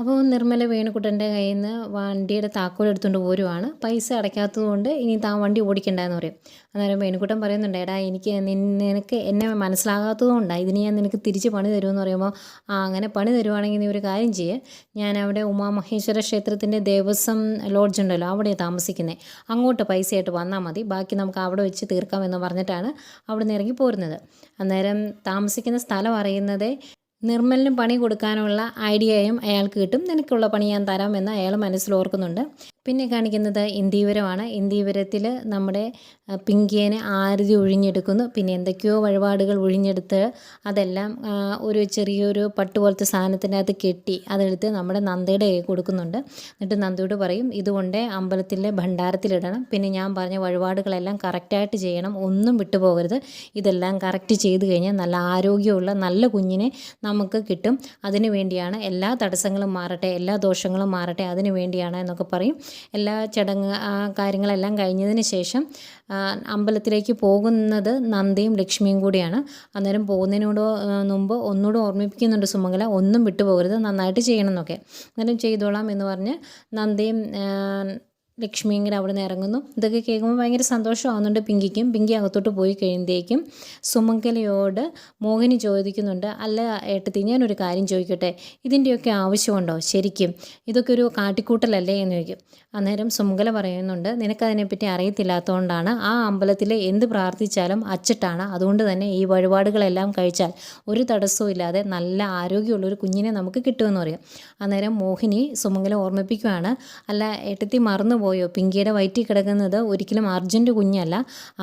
അപ്പോൾ നിർമ്മല വേണുക്കുട്ടന്റെ കയ്യിൽ നിന്ന് വണ്ടിയുടെ താക്കോൽ എടുത്തുകൊണ്ട് പോരുവാണ്. പൈസ അടയ്ക്കാത്തത് കൊണ്ട് ഇനി താൻ വണ്ടി ഓടിക്കണ്ടെന്ന് പറയും. അന്നേരം വേണുക്കുട്ടൻ പറയുന്നുണ്ട് എടാ എനിക്ക് നിനക്ക് എന്നെ മനസ്സിലാകാത്തത് കൊണ്ടാണ് ഇതിന് ഞാൻ നിനക്ക് തിരിച്ച് പണി തരുമെന്ന് പറയുമ്പോൾ ആ അങ്ങനെ പണി തരുവാണെങ്കിൽ നീ ഒരു കാര്യം ചെയ്യ്. ഞാൻ അവിടെ ഉമാമഹേശ്വര ക്ഷേത്രത്തിന്റെ ദേവസ്വം ലോഡ്ജ് ഉണ്ടല്ലോ അവിടെ താമസിക്കുന്നത് അങ്ങോട്ട് പൈസയായിട്ട് വന്നാൽ മതി ബാക്കി നമുക്ക് അവിടെ വെച്ച് തീർക്കാമെന്ന് പറഞ്ഞിട്ടാണ് അവിടെ നിന്ന് ഇറങ്ങി പോരുന്നത്. അന്നേരം താമസിക്കുന്ന സ്ഥലം അറിയുന്നത് നിർമ്മലിന് പണി കൊടുക്കാനുള്ള ഐഡിയയും അയാൾക്ക് കിട്ടും. നിനക്കുള്ള പണി ഞാൻ തരാമെന്ന് അയാൾ മനസ്സിൽ ഓർക്കുന്നുണ്ട് പിന്നെ കാണിക്കുന്നത് ഇന്ദീവരമാണ് ഇന്ദീവരത്തിൽ നമ്മുടെ പിങ്കിയനെ ആരതി ഒഴിഞ്ഞെടുക്കുന്നു. പിന്നെ എന്തൊക്കെയോ വഴിപാടുകൾ ഒഴിഞ്ഞെടുത്ത് അതെല്ലാം ഒരു ചെറിയൊരു പട്ട് പോലത്തെ സാധനത്തിന്റെ അകത്ത് കെട്ടി അതെടുത്ത് നമ്മുടെ നന്ദയുടെ കൈ കൊടുക്കുന്നുണ്ട്. എന്നിട്ട് നന്ദയോട് പറയും ഇതുകൊണ്ട് അമ്പലത്തിലെ ഭണ്ഡാരത്തിലിടണം. പിന്നെ ഞാൻ പറഞ്ഞ വഴിപാടുകളെല്ലാം കറക്റ്റായിട്ട് ചെയ്യണം. ഒന്നും വിട്ടുപോകരുത്. ഇതെല്ലാം കറക്റ്റ് ചെയ്ത് കഴിഞ്ഞാൽ നല്ല ആരോഗ്യമുള്ള നല്ല കുഞ്ഞിനെ നമുക്ക് കിട്ടും. അതിനു വേണ്ടിയാണ് എല്ലാ തടസ്സങ്ങളും മാറട്ടെ എല്ലാ ദോഷങ്ങളും മാറട്ടെ അതിനു വേണ്ടിയാണ് എന്നൊക്കെ പറയും. എല്ലാ ചടങ്ങ് കാര്യങ്ങളെല്ലാം കഴിഞ്ഞതിന് ശേഷം അമ്പലത്തിലേക്ക് പോകുന്നത് നന്ദിയും ലക്ഷ്മിയും കൂടിയാണ്. അന്നേരം പോകുന്നതിനോട് മുമ്പ് ഒന്നുകൂടെ ഓർമ്മിപ്പിക്കുന്നുണ്ട് സുമംഗല ഒന്നും വിട്ടുപോകരുത് നന്നായിട്ട് ചെയ്യണം എന്നൊക്കെ. അന്നേരം ചെയ്തോളാം എന്ന് പറഞ്ഞ് നന്ദയും ആ, ഇങ്ങനെ അവിടെ നിന്ന് ഇറങ്ങുന്നു. ഇതൊക്കെ കേൾക്കുമ്പോൾ ഭയങ്കര സന്തോഷമാകുന്നുണ്ട് പിങ്കിക്കും. പിങ്കി അകത്തോട്ട് പോയി കഴിയുമ്പോഴേക്കും സുമംഗലയോട് മോഹിനി ചോദിക്കുന്നുണ്ട് അല്ല ഏട്ടത്തി ഞാനൊരു കാര്യം ചോദിക്കട്ടെ? ഇതിന്റെയൊക്കെ ആവശ്യമുണ്ടോ? ശരിക്കും ഇതൊക്കെ ഒരു കാട്ടിക്കൂട്ടലല്ലേ? എന്ന് ചോദിക്കും. അന്നേരം സുമംഗല പറയുന്നുണ്ട് നിനക്കതിനെപ്പറ്റി അറിയത്തില്ലാത്തതുകൊണ്ടാണ് ആ അമ്പലത്തിൽ എന്ത് പ്രാർത്ഥിച്ചാലും അച്ചിട്ടാണ്. അതുകൊണ്ട് തന്നെ ഈ വഴിപാടുകളെല്ലാം കഴിച്ചാൽ ഒരു തടസ്സവും ഇല്ലാതെ നല്ല ആരോഗ്യമുള്ള ഒരു കുഞ്ഞിനെ നമുക്ക് കിട്ടുമെന്ന് പറയും. അന്നേരം മോഹിനി സുമംഗല ഓർമ്മിപ്പിക്കുകയാണ് അല്ല ഏട്ടത്തി മറന്നുപോയോ പിങ്കിയുടെ വയറ്റിൽ കിടക്കുന്നത് ഒരിക്കലും അർജന്റ് കുഞ്ഞല്ല.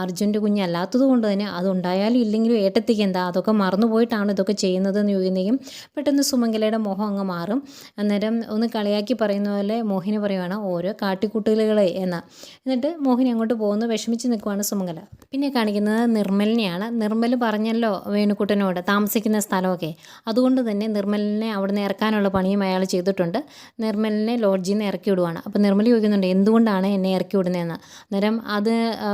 അർജന്റ് കുഞ്ഞല്ലാത്തത് കൊണ്ട് തന്നെ അതുണ്ടായാലും ഇല്ലെങ്കിലും ഏട്ടത്തിക്ക് എന്താ? അതൊക്കെ മറന്നുപോയിട്ടാണ് ഇതൊക്കെ ചെയ്യുന്നതെന്ന് ചോദിക്കുന്നതെങ്കിലും പെട്ടെന്ന് സുമംഗലയുടെ മോഹം അങ്ങ് മാറും. അന്നേരം ഒന്ന് കളിയാക്കി പറയുന്ന പോലെ മോഹിനി പറയുവാണ് ഓരോ കാട്ടിക്കൂട്ടലുകളെ എന്ന്. എന്നിട്ട് മോഹിനി അങ്ങോട്ട് പോകുന്നു വിഷമിച്ച് നിൽക്കുവാണ് സുമംഗല. പിന്നെ കാണിക്കുന്നത് നിർമ്മലിനെയാണ്. നിർമ്മൽ പറഞ്ഞല്ലോ വേണുക്കുട്ടനോട് താമസിക്കുന്ന സ്ഥലമൊക്കെ. അതുകൊണ്ട് തന്നെ നിർമ്മലിനെ അവിടുന്ന് ഇറക്കാനുള്ള പണിയും അയാൾ ചെയ്തിട്ടുണ്ട്. നിർമ്മലിനെ ലോഡ്ജിൽ നിന്ന് ഇറക്കി വിടുവാണ്. അപ്പോൾ നിർമ്മൽ ചോദിക്കുന്നുണ്ട് എന്തുകൊണ്ടാണ് എന്നെ ഇറക്കി വിടുന്നതെന്ന്. അന്നേരം അത്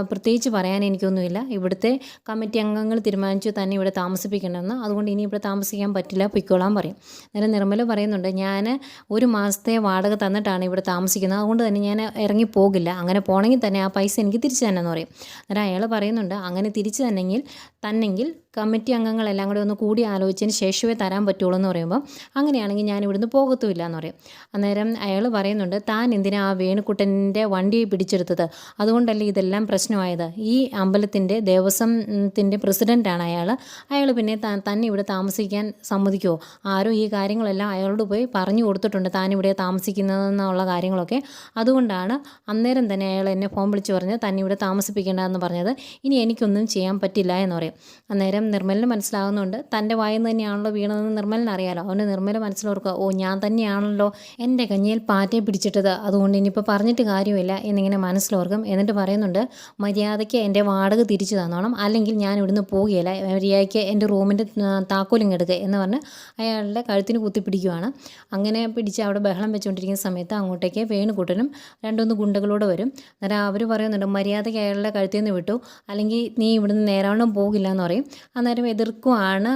പ്രത്യേകിച്ച് പറയാൻ എനിക്കൊന്നുമില്ല. ഇവിടുത്തെ കമ്മിറ്റി അംഗങ്ങൾ തീരുമാനിച്ചു തന്നെ ഇവിടെ താമസിപ്പിക്കണമെന്ന്. അതുകൊണ്ട് ഇനി ഇവിടെ താമസിക്കാൻ പറ്റില്ല പൊയ്ക്കോളാൻ പറയും. അന്നേരം നിർമ്മല പറയുന്നുണ്ട് ഞാൻ ഒരു മാസത്തെ വാടക തന്നിട്ടാണ് ഇവിടെ താമസിക്കുന്നത്. അതുകൊണ്ട് തന്നെ ഞാൻ ഇറങ്ങി പോകില്ല. അങ്ങനെ പോകണമെങ്കിൽ തന്നെ ആ പൈസ എനിക്ക് തിരിച്ചു തന്നെ എന്ന് പറയും. അന്നേരം അയാൾ പറയുന്നുണ്ട് അങ്ങനെ തിരിച്ചു തന്നെങ്കിൽ തന്നെങ്കിൽ കമ്മിറ്റി അംഗങ്ങളെല്ലാം കൂടെ ഒന്ന് കൂടി ആലോചിച്ചതിന് ശേഷമേ തരാൻ പറ്റുള്ളൂ എന്ന് പറയുമ്പോൾ അങ്ങനെയാണെങ്കിൽ ഞാൻ ഇവിടുന്ന് പോകത്തുമില്ല എന്ന് പറയും. അന്നേരം അയാൾ പറയുന്നുണ്ട് താൻ എന്തിനാ ആ വേണുക്കുട്ടന്റെ വണ്ടി പിടിച്ചെടുത്തത്? അതുകൊണ്ടല്ലേ ഇതെല്ലാം പ്രശ്നമായത്? ഈ അമ്പലത്തിന്റെ ദേവസ്വത്തിന്റെ പ്രസിഡന്റാണ് അയാൾ അയാൾ പിന്നെ താൻ തന്നെ ഇവിടെ താമസിക്കാൻ സമ്മതിക്കുമോ ആരും ഈ കാര്യങ്ങളെല്ലാം അയാളോട് പോയി പറഞ്ഞു കൊടുത്തിട്ടുണ്ട് താൻ ഇവിടെ താമസിക്കുന്നതെന്നുള്ള കാര്യങ്ങളൊക്കെ. അതുകൊണ്ടാണ് അന്നേരം തന്നെ അയാൾ എന്നെ ഫോൺ വിളിച്ച് പറഞ്ഞ് തന്നെ ഇവിടെ താമസിപ്പിക്കേണ്ടതെന്ന് പറഞ്ഞത്. ഇനി എനിക്കൊന്നും ചെയ്യാൻ പറ്റില്ല എന്ന് പറയും. അന്നേരം നിർമ്മലിന് മനസ്സിലാകുന്നുണ്ട്. തന്റെ വായിൽ തന്നെയാണല്ലോ വീണതെന്ന് നിർമ്മലിന് അറിയാലോ. അവന് നിർമ്മല മനസ്സിലോർക്കുക ഓ ഞാൻ തന്നെയാണല്ലോ എന്റെ കഞ്ഞിയിൽ പാറ്റയെ പിടിച്ചിട്ടത്. അതുകൊണ്ട് ഇനിയിപ്പോൾ പറഞ്ഞിട്ട് കാര്യമില്ല എന്നിങ്ങനെ മനസ്സിലോർക്കും. എന്നിട്ട് പറയുന്നുണ്ട് മര്യാദയ്ക്ക് എന്റെ വാടക തിരിച്ചു തന്നോണം. അല്ലെങ്കിൽ ഞാൻ ഇവിടുന്ന് പോകുകയില്ല മര്യാദയ്ക്ക് എന്റെ റൂമിന്റെ താക്കോലും എടുക്കുക എന്ന് പറഞ്ഞ് അയാളുടെ കഴുത്തിന് കുത്തിപ്പിടിക്കുവാണ്. അങ്ങനെ പിടിച്ച് അവിടെ ബഹളം വെച്ചുകൊണ്ടിരിക്കുന്ന സമയത്ത് അങ്ങോട്ടേക്ക് വേണുകൂട്ടനും രണ്ടുമൂന്ന് ഗുണ്ടകളോട് വരും. അന്നേരം അവർ പറയുന്നുണ്ട് മര്യാദയ്ക്ക് അയാളുടെ കഴുത്തിൽ നിന്ന് വിട്ടു. അല്ലെങ്കിൽ നീ ഇവിടുന്ന് നേരാവണ്ണം പോകില്ല എന്ന് പറയും. അന്നേരം എതിർക്കുവാണ്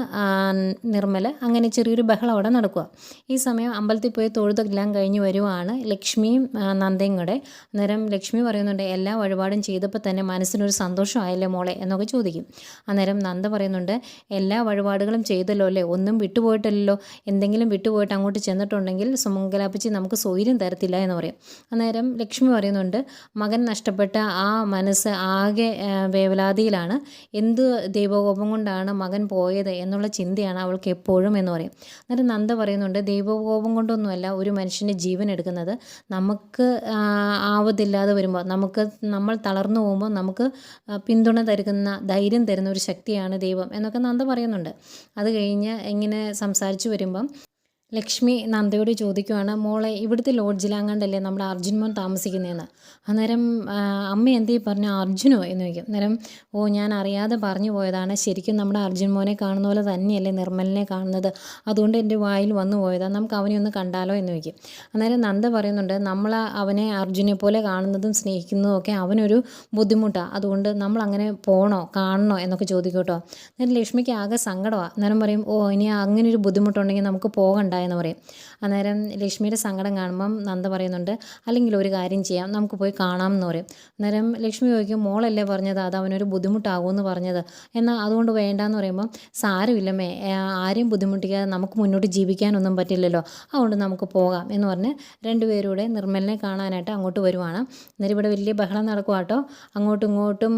നിർമ്മൽ അങ്ങനെ ചെറിയൊരു ബഹളം അവിടെ നടക്കുക. ഈ സമയം അമ്പലത്തിൽ പോയി തൊഴുതെല്ലാം കഴിഞ്ഞ് വരുവാണ് ലക്ഷ്മിയും നന്ദയും കൂടെ. അന്നേരം ലക്ഷ്മി പറയുന്നുണ്ട് എല്ലാ വഴിപാടും ചെയ്തപ്പോൾ തന്നെ മനസ്സിനൊരു സന്തോഷമായല്ലേ മോളെ? എന്നൊക്കെ ചോദിക്കും. അന്നേരം നന്ദ പറയുന്നുണ്ട് എല്ലാ വഴിപാടുകളും ചെയ്തല്ലോ അല്ലേ? ഒന്നും വിട്ടുപോയിട്ടല്ലോ എന്തെങ്കിലും വിട്ടുപോയിട്ട് അങ്ങോട്ട് ചെന്നിട്ടുണ്ടെങ്കിൽ സുമംഗലാപ്പച്ചി നമുക്ക് സ്വൈര്യം തരത്തില്ല എന്ന് പറയും. അന്നേരം ലക്ഷ്മി പറയുന്നുണ്ട് മകൻ നഷ്ടപ്പെട്ട ആ മനസ്സ് ആകെ വേവലാതിയിലാണ്. എന്ത് ദൈവകോപം കൊണ്ടാണ് മകൻ പോയത് എന്നുള്ള ചിന്തയാണ് അവൾക്ക് എപ്പോഴും എന്ന് പറയും. അന്നേരം നന്ദ പറയുന്നുണ്ട് ദൈവകോപം കൊണ്ടൊന്നുമല്ല ഒരു മനുഷ്യന്റെ ജീവൻ എടുക്കുന്നത്. നമുക്ക് ആവതില്ലാതെ വരുമ്പോൾ നമുക്ക് നമ്മൾ തളർന്നു പോകുമ്പോൾ നമുക്ക് പിന്തുണ തരുന്ന ധൈര്യം തരുന്ന ഒരു ശക്തിയാണ് ദൈവം എന്നൊക്കെ നന്ദ പറയുന്നുണ്ട്. അത് കഴിഞ്ഞ് ഇങ്ങനെ സംസാരിച്ചു വരുമ്പം ലക്ഷ്മി നന്ദയോട് ചോദിക്കുവാണ് മോളെ ഇവിടുത്തെ ലോഡ്ജിലാങ്ങാണ്ടല്ലേ നമ്മുടെ അർജുൻ മോൻ താമസിക്കുന്നതെന്ന് അന്നേരം അമ്മ എന്തേ പറഞ്ഞു അർജുനോ? എന്ന് ചോദിക്കും. അന്നേരം ഓ ഞാൻ അറിയാതെ പറഞ്ഞു പോയതാണ്. ശരിക്കും നമ്മുടെ അർജുൻ മോനെ കാണുന്ന പോലെ തന്നെയല്ലേ നിർമ്മലിനെ കാണുന്നത്. അതുകൊണ്ട് എന്റെ വായിൽ വന്നു പോയതാണ് നമുക്ക് അവനെ ഒന്ന് കണ്ടാലോ? എന്ന് ചോദിക്കും. അന്നേരം നന്ദ പറയുന്നുണ്ട് നമ്മൾ അവനെ അർജുനെ പോലെ കാണുന്നതും സ്നേഹിക്കുന്നതും ഒക്കെ അവനൊരു ബുദ്ധിമുട്ടാണ് അതുകൊണ്ട് നമ്മൾ അങ്ങനെ പോകണോ കാണണോ എന്നൊക്കെ ചോദിക്കും കേട്ടോ. അന്നേരം ലക്ഷ്മിക്ക് ആകെ സങ്കടമാണ് അന്നേരം പറയും ഓ ഇനി അങ്ങനെ ഒരു ബുദ്ധിമുട്ടുണ്ടെങ്കിൽ നമുക്ക് പോകണ്ട. എന്ന് പറയും. അന്നേരം ലക്ഷ്മിയുടെ സങ്കടം കാണുമ്പം നന്ദ പറയുന്നുണ്ട് അല്ലെങ്കിൽ ഒരു കാര്യം ചെയ്യാം നമുക്ക് പോയി കാണാം എന്ന് പറയും. അന്നേരം ലക്ഷ്മി ചോദിക്കും മോളല്ലേ പറഞ്ഞത്? അത് അവനൊരു ബുദ്ധിമുട്ടാകുമെന്ന് പറഞ്ഞത്. എന്നാൽ അതുകൊണ്ട് വേണ്ടാന്ന് പറയുമ്പം സാരമില്ലമ്മേ ആരെയും ബുദ്ധിമുട്ടിക്കാതെ നമുക്ക് മുന്നോട്ട് ജീവിക്കാനൊന്നും പറ്റില്ലല്ലോ. അതുകൊണ്ട് നമുക്ക് പോകാം. എന്ന് പറഞ്ഞ് രണ്ടുപേരൂടെ നിർമ്മലിനെ കാണാനായിട്ട് അങ്ങോട്ട് വരുവാണ്. അന്നേരം ഇവിടെ വലിയ ബഹളം നടക്കുക കേട്ടോ അങ്ങോട്ടും ഇങ്ങോട്ടും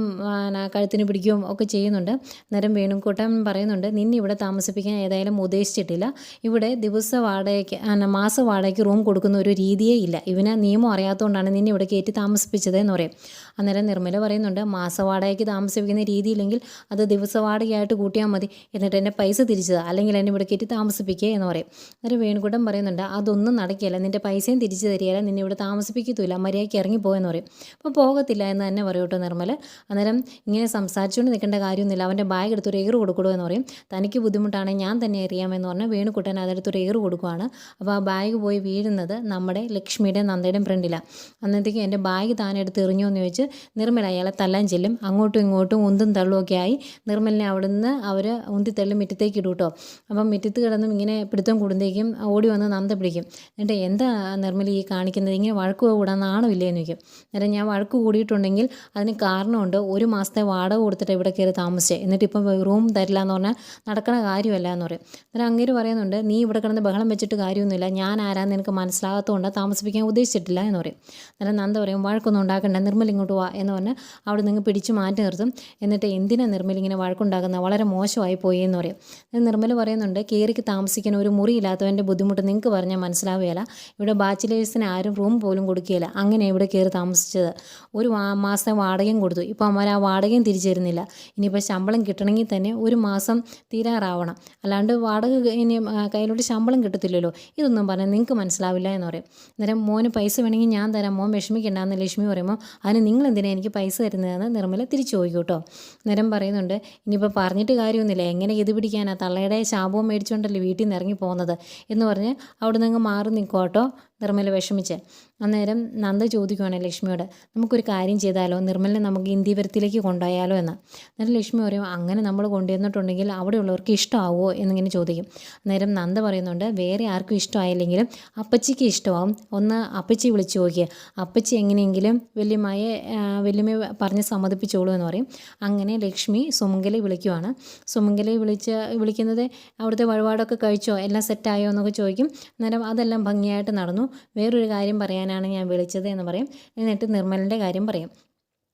കഴുത്തിന് പിടിക്കുകയും ഒക്കെ ചെയ്യുന്നുണ്ട്. അന്നേരം വേണുക്കൂട്ടം പറയുന്നുണ്ട് നിന്നെ ഇവിടെ താമസിപ്പിക്കാൻ ഏതായാലും ഉദ്ദേശിച്ചിട്ടില്ല. ഇവിടെ ദിവസ വാടകയ്ക്ക് ആ, മാസം വാടകയ്ക്ക് റൂം കൊടുക്കുന്ന ഒരു രീതിയേ ഇല്ല. ഇവന് നിയമം അറിയാത്തതുകൊണ്ടാണ് നിന്നെ ഇവിടെ കയറ്റി താമസിപ്പിച്ചത് എന്ന് പറയും. അന്നേരം നിർമ്മല പറയുന്നുണ്ട് മാസ വാടകയ്ക്ക് താമസിപ്പിക്കുന്ന രീതിയില്ലെങ്കിൽ അത് ദിവസ വാടകയായിട്ട് കൂട്ടിയാൽ മതി. എന്നിട്ട് എന്റെ പൈസ തിരിച്ചത്. അല്ലെങ്കിൽ എന്നെ ഇവിടെ കയറ്റി താമസിപ്പിക്കുക എന്ന് പറയും. അന്നേരം വേണുകൂട്ടം പറയുന്നുണ്ട് അതൊന്നും നടക്കില്ല നിന്റെ പൈസയും തിരിച്ചു തരികയില്ല. നിന്നെ ഇവിടെ താമസിപ്പിക്കത്തില്ല മര്യാദയ്ക്ക് ഇറങ്ങിപ്പോയെന്ന് പറയും. അപ്പോൾ പോകത്തില്ല എന്ന് തന്നെ പറയും കേട്ടോ നിർമ്മല. അന്നേരം ഇങ്ങനെ സംസാരിച്ചുകൊണ്ട് നിൽക്കേണ്ട കാര്യമൊന്നുമില്ല. അവന്റെ ബാഗ് എടുത്തൊരു എയർ കൊടുക്കണോ എന്ന് പറയും. തനിക്ക് ബുദ്ധിമുട്ടാണെങ്കിൽ ഞാൻ തന്നെ അറിയാമെന്ന് പറഞ്ഞാൽ വേണുക്കുട്ടൻ അതെടുത്തൊരു ഏറ് കൊടുക്കുവാണ്. അപ്പോൾ ആ ബാഗ് പോയി വീഴുന്നത് നമ്മുടെ ലക്ഷ്മിയുടെ നന്ദയുടെയും ഫ്രണ്ടിലാണ് അന്നത്തേക്ക് എന്റെ ബാഗ് താനെടുത്ത് എറിഞ്ഞോ എന്ന് ചോദിച്ച് നിർമ്മല അയാളെ തല്ലാൻ ചെല്ലും. അങ്ങോട്ടും ഇങ്ങോട്ടും ഉന്തും തള്ളും ഒക്കെ ആയി നിർമ്മലിനെ അവിടുന്ന് അവർ ഉന്തി തള്ളി മുറ്റത്തേക്ക് ഇടും കേട്ടോ അപ്പം മുറ്റത്ത് കിടന്നും ഇങ്ങനെ പിടുത്തം കൂടുന്നേക്കും ഓടി വന്ന് നന്ദ പിടിക്കും. എന്നിട്ട് എന്താ നിർമ്മല ഈ കാണിക്കുന്നത്? ഇങ്ങനെ വഴക്ക് കൂടാൻ നാണമില്ലേ എന്ന് ചോദിക്കും. അന്നേരം ഞാൻ വഴക്ക് കൂടിയിട്ടുണ്ടെങ്കിൽ അതിന് കാരണമുണ്ട്. ഒരു മാസത്തെ വാടക കൊടുത്തിട്ട് ഇവിടെ കയറി താമസിച്ചേ. എന്നിട്ട് ഇപ്പം റൂം തരില്ല എന്ന് പറഞ്ഞാൽ നടക്കണ കാര്യമല്ല എന്ന് പറയും. അങ്ങേര് പറയുന്നുണ്ട് നീ ഇവിടെ കിടന്ന് ബഹളം വെച്ചിട്ട് കാര്യമൊന്നുമില്ല. ഞാൻ ആരാന്ന് എനിക്ക് മനസ്സിലാകാത്തതുകൊണ്ട് താമസിപ്പിക്കാൻ ഉദ്ദേശിച്ചിട്ടില്ല എന്ന് പറയും. അന്നേരം നന്ദ പറയും വഴക്കൊന്നും ഉണ്ടാക്കണ്ട നിർമ്മൽ ഇങ്ങോട്ട് വാ എന്ന് പറഞ്ഞ് അവിടെ നിങ്ങൾ പിടിച്ച് മാറ്റി നിർത്തും. എന്നിട്ട് എന്തിനാണ് നിർമ്മൽ ഇങ്ങനെ വഴക്കുണ്ടാക്കുന്നത്? വളരെ മോശമായി പോയി എന്ന് പറയും. നിർമ്മൽ പറയുന്നുണ്ട് കയറിക്ക് താമസിക്കാൻ ഒരു മുറി ഇല്ലാത്തവന്റെ ബുദ്ധിമുട്ട് നിങ്ങൾക്ക് പറഞ്ഞാൽ മനസ്സിലാവുകയില്ല. ഇവിടെ ബാച്ചിലേഴ്സിന് ആരും റൂം പോലും കൊടുക്കുകയില്ല. അങ്ങനെ ഇവിടെ കയറി താമസിച്ചത്. ഒരു മാസം വാടകയും കൊടുത്തു. ഇപ്പോൾ അമ്മ ആ വാടകയും തിരിച്ചു തരുന്നില്ല. ഇനിയിപ്പോൾ ശമ്പളം കിട്ടണമെങ്കിൽ തന്നെ ഒരു മാസം തീരാറാവണം. അല്ലാണ്ട് വാടക ഇനി കയ്യിലോട്ട് ശമ്പളം കിട്ടത്തില്ലല്ലോ. ഇതൊന്നും പറഞ്ഞാൽ നിങ്ങൾക്ക് മനസ്സിലാവില്ല എന്ന് പറയും. അന്നേരം മോന് പൈസ വേണമെങ്കിൽ ഞാൻ തരാം മോൻ വിഷമിക്കണ്ടെന്ന് ലക്ഷ്മി പറയുമ്പോൾ അതിന് നിങ്ങൾ എന്തിനാണ് എനിക്ക് പൈസ തരുന്നതെന്ന് നിർമ്മല തിരിച്ചു ചോദിക്കും കേട്ടോ. അന്നേരം പറയുന്നുണ്ട് ഇനിയിപ്പോൾ പറഞ്ഞിട്ട് കാര്യമൊന്നുമില്ല. എങ്ങനെ ഇത് പിടിക്കാനാ? തള്ളയുടെ ശാപവും മേടിച്ചുകൊണ്ടല്ലേ വീട്ടിൽ നിന്ന് ഇറങ്ങി പോകുന്നത് എന്ന് പറഞ്ഞ് അവിടെ നിന്ന് മാറി നിൽക്കോട്ടോ നിർമ്മല വിഷമിച്ച് അന്നേരം നന്ദ ചോദിക്കുവാണ് ലക്ഷ്മിയോട് നമുക്കൊരു കാര്യം ചെയ്താലോ? നിർമ്മലിനെ നമുക്ക് ഇന്ത്യവരത്തിലേക്ക് കൊണ്ടുപോയാലോ എന്ന്. അന്നേരം ലക്ഷ്മി പറയും അങ്ങനെ നമ്മൾ കൊണ്ടുവന്നിട്ടുണ്ടെങ്കിൽ അവിടെയുള്ളവർക്ക് ഇഷ്ടമാവുമോ എന്നിങ്ങനെ ചോദിക്കും. അന്നേരം നന്ദ പറയുന്നുണ്ട് വേറെ ആർക്കും ഇഷ്ടമായില്ലെങ്കിലും അപ്പച്ചിക്ക് ഇഷ്ടമാവും. ഒന്ന് അപ്പച്ചി വിളിച്ചു നോക്കിയേ. അപ്പച്ചി എങ്ങനെയെങ്കിലും വല്യമ്മയെ വല്യമ്മയെ പറഞ്ഞ് സമ്മതിപ്പിച്ചോളൂ എന്ന് പറയും. അങ്ങനെ ലക്ഷ്മി സുമംഗലെ വിളിക്കുവാണ്. സുമംഗലെ വിളിച്ച് വിളിക്കുന്നത് അവിടുത്തെ വഴിപാടൊക്കെ കഴിച്ചോ? എല്ലാം സെറ്റായോ എന്നൊക്കെ ചോദിക്കും. അന്നേരം അതെല്ലാം ഭംഗിയായിട്ട് നടന്നു. വേറൊരു കാര്യം പറയാനാണ് ഞാൻ വിളിച്ചത് എന്ന് പറയും. എന്നിട്ട് നിർമ്മലിന്റെ കാര്യം പറയും.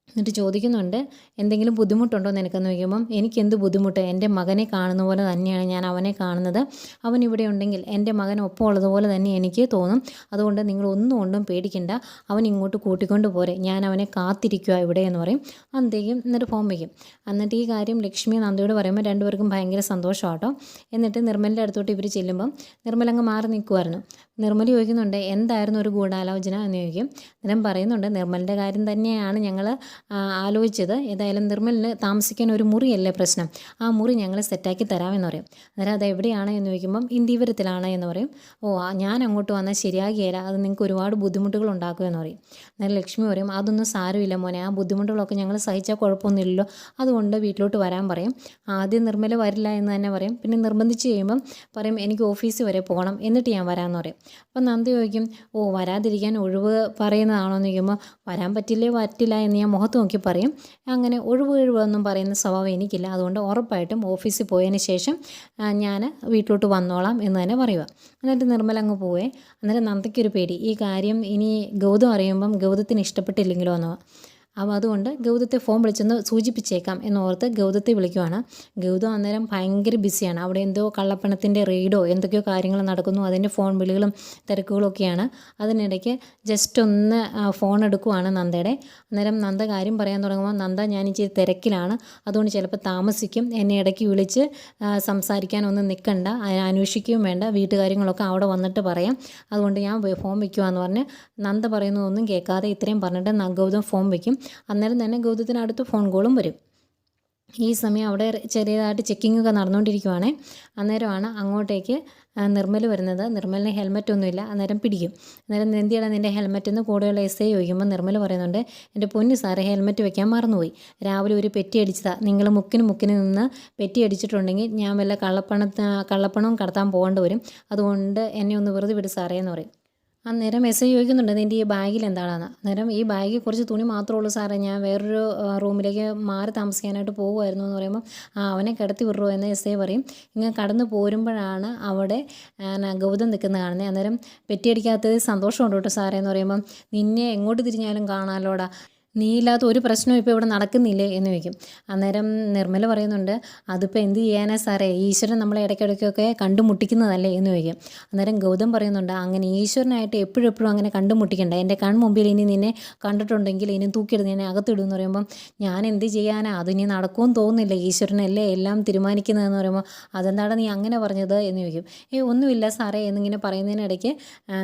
എന്നിട്ട് ചോദിക്കുന്നുണ്ട് എന്തെങ്കിലും ബുദ്ധിമുട്ടുണ്ടോ? എന്ന് എനിക്കെന്ന് ചോദിക്കുമ്പം എനിക്ക് എന്ത് ബുദ്ധിമുട്ട്? എന്റെ മകനെ കാണുന്ന പോലെ തന്നെയാണ് ഞാൻ അവനെ കാണുന്നത്. അവൻ ഇവിടെ ഉണ്ടെങ്കിൽ എന്റെ മകൻ ഒപ്പം ഉള്ളതുപോലെ തന്നെ എനിക്ക് തോന്നും. അതുകൊണ്ട് നിങ്ങൾ ഒന്നും കൊണ്ടും പേടിക്കണ്ട. അവൻ ഇങ്ങോട്ട് കൂട്ടിക്കൊണ്ട് പോരെ. ഞാൻ അവനെ കാത്തിരിക്കുക ഇവിടെ എന്ന് പറയും. അന്തേക്കും എന്നിട്ട് ഫോം വയ്ക്കും. എന്നിട്ട് ഈ കാര്യം ലക്ഷ്മി നന്ദിയോട് പറയുമ്പോൾ രണ്ടുപേർക്കും ഭയങ്കര സന്തോഷമാട്ടോ. എന്നിട്ട് നിർമ്മലിന്റെ അടുത്തോട്ട് ഇവർ ചെല്ലുമ്പം നിർമ്മൽ അങ്ങ് മാറി നിൽക്കുമായിരുന്നു നിർമ്മൽ ചോദിക്കുന്നുണ്ട് എന്തായിരുന്നു ഒരു ഗൂഢാലോചന? എന്ന് ചോദിക്കും. അന്നേരം പറയുന്നുണ്ട് നിർമ്മലിന്റെ കാര്യം തന്നെയാണ് ഞങ്ങൾ ആലോചിച്ചത്. ഏതായാലും നിർമ്മലിന് താമസിക്കാൻ ഒരു മുറിയല്ലേ പ്രശ്നം. ആ മുറി ഞങ്ങൾ സെറ്റാക്കി തരാമെന്ന് പറയും. അന്നേരം അത് എവിടെയാണ് എന്ന് ചോദിക്കുമ്പം ഇന്ദീപുരത്തിലാണ് എന്ന് പറയും. ഓ ഞാൻ അങ്ങോട്ട് വന്നാൽ ശരിയാകിയല്ല അത് നിങ്ങൾക്ക് ഒരുപാട് ബുദ്ധിമുട്ടുകൾ ഉണ്ടാക്കുമെന്ന് പറയും. അന്നേരം ലക്ഷ്മി പറയും അതൊന്നും സാരമില്ല മോനെ. ആ ബുദ്ധിമുട്ടുകളൊക്കെ ഞങ്ങൾ സഹിച്ചാൽ കുഴപ്പമൊന്നുമില്ലല്ലോ. അതുകൊണ്ട് വീട്ടിലോട്ട് വരാൻ പറയും. ആദ്യം നിർമ്മല വരില്ല എന്ന് തന്നെ പറയും. പിന്നെ നിർബന്ധിച്ച് കഴിയുമ്പം പറയും എനിക്ക് ഓഫീസിൽ വരെ പോകണം. എന്നിട്ട് ഞാൻ വരാമെന്ന് പറയും. അപ്പം നന്ദി ചോദിക്കും ഓ വരാതിരിക്കാൻ ഒഴിവ് പറയുന്നതാണോ? എന്ന് ചോദിക്കുമ്പോൾ വരാൻ പറ്റില്ലേ? പറ്റില്ല എന്ന് ഞാൻ മുഖത്ത് നോക്കി പറയും. അങ്ങനെ ഒഴിവ് ഒഴിവൊന്നും പറയുന്ന സ്വഭാവം എനിക്കില്ല. അതുകൊണ്ട് ഉറപ്പായിട്ടും ഓഫീസിൽ പോയതിന് ശേഷം ഞാൻ വീട്ടിലോട്ട് വന്നോളാം എന്ന് തന്നെ പറയുക എന്നിട്ട് നിർമ്മല അങ്ങ് പോവേ. അന്നേരം നന്ദയ്ക്കൊരു പേടി. ഈ കാര്യം ഇനി ഗൗതം അറിയുമ്പം ഗൗതത്തിന് ഇഷ്ടപ്പെട്ടില്ലെങ്കിലോ എന്ന്. അപ്പോൾ അതുകൊണ്ട് ഗൗതത്തെ ഫോൺ വിളിച്ചൊന്ന് സൂചിപ്പിച്ചേക്കാം എന്നോർത്ത് ഗൗതത്തെ വിളിക്കുവാണ്. ഗൗതം അന്നേരം ഭയങ്കര ബിസിയാണ്. അവിടെ എന്തോ കള്ളപ്പണത്തിന്റെ റെയ്ഡോ എന്തൊക്കെയോ കാര്യങ്ങൾ നടക്കുന്നു. അതിന്റെ ഫോൺ വിളികളും തിരക്കുകളും ഒക്കെയാണ്. അതിനിടയ്ക്ക് ജസ്റ്റ് ഒന്ന് ഫോൺ എടുക്കുവാണ് നന്ദയുടെ. അന്നേരം നന്ദ കാര്യം പറയാൻ തുടങ്ങുമ്പോൾ നന്ദ ഞാൻ ഇച്ചിരി തിരക്കിലാണ്. അതുകൊണ്ട് ചിലപ്പോൾ താമസിക്കും. എന്നെ ഇടയ്ക്ക് വിളിച്ച് സംസാരിക്കാനൊന്നും നിൽക്കണ്ട. അന്വേഷിക്കുകയും വേണ്ട. വീട്ടുകാര്യങ്ങളൊക്കെ അവിടെ വന്നിട്ട് പറയാം. അതുകൊണ്ട് ഞാൻ ഫോൺ വയ്ക്കുവാന്ന് പറഞ്ഞ് നന്ദ പറയുന്നതൊന്നും കേൾക്കാതെ ഇത്രയും പറഞ്ഞിട്ട് ഗൗതം ഫോൺ വയ്ക്കും അന്നേരം തന്നെ ഗൗതത്തിനടുത്ത് ഫോൺ കോളും വരും. ഈ സമയം അവിടെ ചെറിയതായിട്ട് ചെക്കിംഗ് ഒക്കെ നടന്നുകൊണ്ടിരിക്കുവാണേ. അന്നേരമാണ് അങ്ങോട്ടേക്ക് നിർമ്മൽ വരുന്നത്. നിർമ്മലിന് ഹെൽമെറ്റ് ഒന്നുമില്ല. അന്നേരം പിടിക്കും. അന്നേരം എന്തിയാണ് നിന്റെ ഹെൽമെറ്റ് എന്ന് കൂടെയുള്ള എസ് ഐ ചോദിക്കുമ്പോൾ നിർമ്മൽ പറയുന്നുണ്ട് എന്റെ പൊന്നു സാറ് ഹെൽമറ്റ് വെക്കാൻ മറന്നുപോയി. രാവിലെ ഒരു പെറ്റി അടിച്ചതാ. നിങ്ങൾ മുക്കിന് മുക്കിന് നിന്ന് പെറ്റി അടിച്ചിട്ടുണ്ടെങ്കിൽ ഞാൻ വല്ല കള്ളപ്പണ കള്ളപ്പണവും കടത്താൻ പോകേണ്ടി വരും. അതുകൊണ്ട് എന്നെ ഒന്ന് വെറുതെ വിട് സാറേ എന്ന് പറയും. അന്നേരം മെസ്സേജ് ചോദിക്കുന്നുണ്ട് നിന്റെ ഈ ബാഗിൽ എന്താണെന്ന്? അന്നേരം ഈ ബാഗിൽ കുറച്ച് തുണി മാത്രമേ ഉള്ളൂ സാറേ. ഞാൻ വേറൊരു റൂമിലേക്ക് മാറി താമസിക്കാനായിട്ട് പോകുമായിരുന്നു എന്ന് പറയുമ്പോൾ ആ അവനെ കിടത്തി വിടുമോ എന്ന് എസ് ഐ പറയും. ഇങ്ങനെ കടന്നു പോരുമ്പോഴാണ് അവിടെ ഗൗതം നിൽക്കുന്നത് കാണുന്നത്. അന്നേരം പെറ്റിയടിക്കാത്തത് സന്തോഷമുണ്ട് കേട്ടോ സാറേ എന്ന് പറയുമ്പം. നിന്നെ എങ്ങോട്ട് തിരിഞ്ഞാലും കാണാമല്ലോടാ നീ ഇല്ലാത്ത ഒരു പ്രശ്നവും ഇപ്പോൾ ഇവിടെ നടക്കുന്നില്ലേ എന്ന് ചോദിക്കും. അന്നേരം നിർമ്മല പറയുന്നുണ്ട് അതിപ്പോൾ എന്ത് ചെയ്യാനാ സാറേ? ഈശ്വരൻ നമ്മളെ ഇടയ്ക്കിടയ്ക്കൊക്കെ കണ്ടുമുട്ടിക്കുന്നതല്ലേ? എന്ന് ചോദിക്കും. അന്നേരം ഗൗതം പറയുന്നുണ്ട് അങ്ങനെ ഈശ്വരനായിട്ട് എപ്പോഴും എപ്പോഴും അങ്ങനെ കണ്ടുമുട്ടിക്കണ്ട. എന്റെ കൺമുമ്പിൽ ഇനി നിന്നെ കണ്ടിട്ടുണ്ടെങ്കിൽ ഇനി തൂക്കിയിടുന്ന നിന്നെ അകത്തിടും എന്ന് പറയുമ്പം ഞാൻ എന്ത് ചെയ്യാനാ? അതിനി നടക്കുമെന്ന് തോന്നുന്നില്ല. ഈശ്വരനല്ലേ എല്ലാം തീരുമാനിക്കുന്നതെന്ന് പറയുമ്പോൾ അതെന്താണ് നീ അങ്ങനെ പറഞ്ഞത്? എന്ന് ചോദിക്കും. ഏ ഒന്നുമില്ല സാറേ എന്നിങ്ങനെ പറയുന്നതിനിടയ്ക്ക്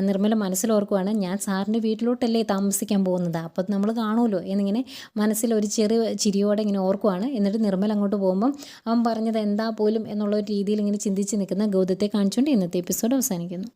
നിർമ്മല മനസ്സിലോർക്കുവാണ് ഞാൻ സാറിന്റെ വീട്ടിലോട്ടല്ലേ താമസിക്കാൻ പോകുന്നത്. അപ്പം നമ്മൾ കാണുമല്ലോ എന്നിങ്ങനെ മനസ്സിൽ ഒരു ചെറിയ ചിരിയോടെ ഇങ്ങനെ ഓർക്കുവാണ്. എന്നിട്ട് നിർമ്മൽ അങ്ങോട്ട് പോകുമ്പം അവൻ പറഞ്ഞത് എന്താ പോലും എന്നുള്ള ഒരു രീതിയിൽ ഇങ്ങനെ ചിന്തിച്ച് നിൽക്കുന്ന ഗൗതത്തെ കാണിച്ചുകൊണ്ട് ഇന്നത്തെ എപ്പിസോഡ് അവസാനിക്കുന്നു.